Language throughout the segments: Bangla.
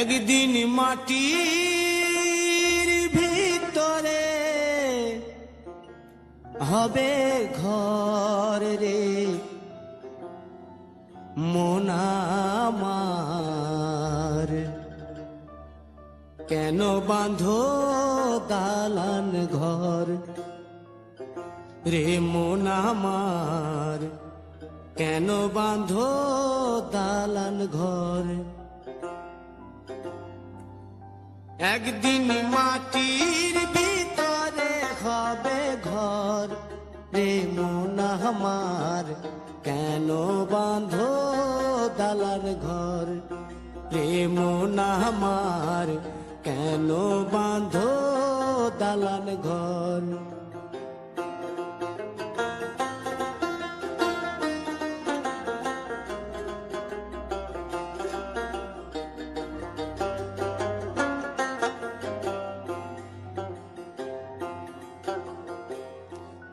একদিন মাটির হবে ঘর রে। মোনামার কেন বাঁধো দালান ঘর? রে মোনামার কেন বাঁধো দালান ঘর? একদিন মাটির ভিতরে রে মন আমার? কেন বাঁধো দালার ঘর? রে মন আমার? কেন বাঁধো দালান ঘর?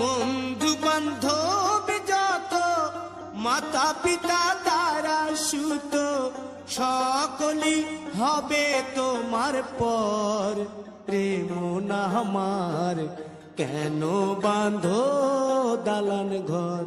বন্ধু বান্ধব যত মাতা পিতা তারা সুত সকলি হবে তোমার পর। প্রেম না আমার, কেন বাঁধো দালান ঘর?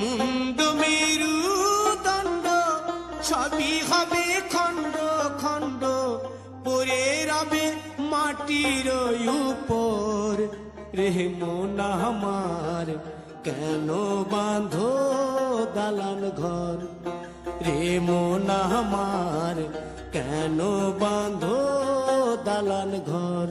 মুন্ড মেরু দণ্ড সবই হবে খণ্ড খণ্ড পরে রবে মাটির উপর। রে মন আমার, কেন বাঁধো দালান ঘর? রে আমার, কেন বাঁধো দালান ঘর?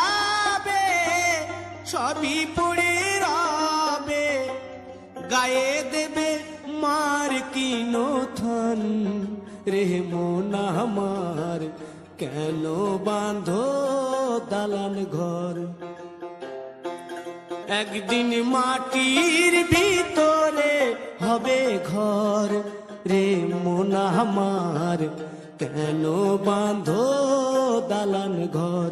সবই পড়ে রবে, গায়ে দেবে মার কিনো থন রে মন আমার, কেন বাঁধো দালান ঘর? একদিন মাটির ভিতরে হবে ঘর। রে মন আমার, কেন বাঁধো দালান ঘর?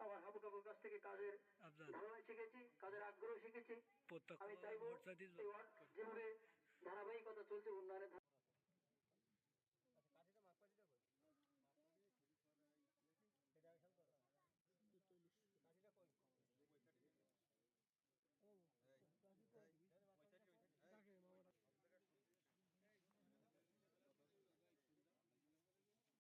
আমার হাবু কাকুর কাছ থেকে কাজের ধারণা শিখেছি কাজের আগ্রহ শিখেছি। আমি চাইব যেভাবে ধারাবাহিকতা চলছে উন্নয়নের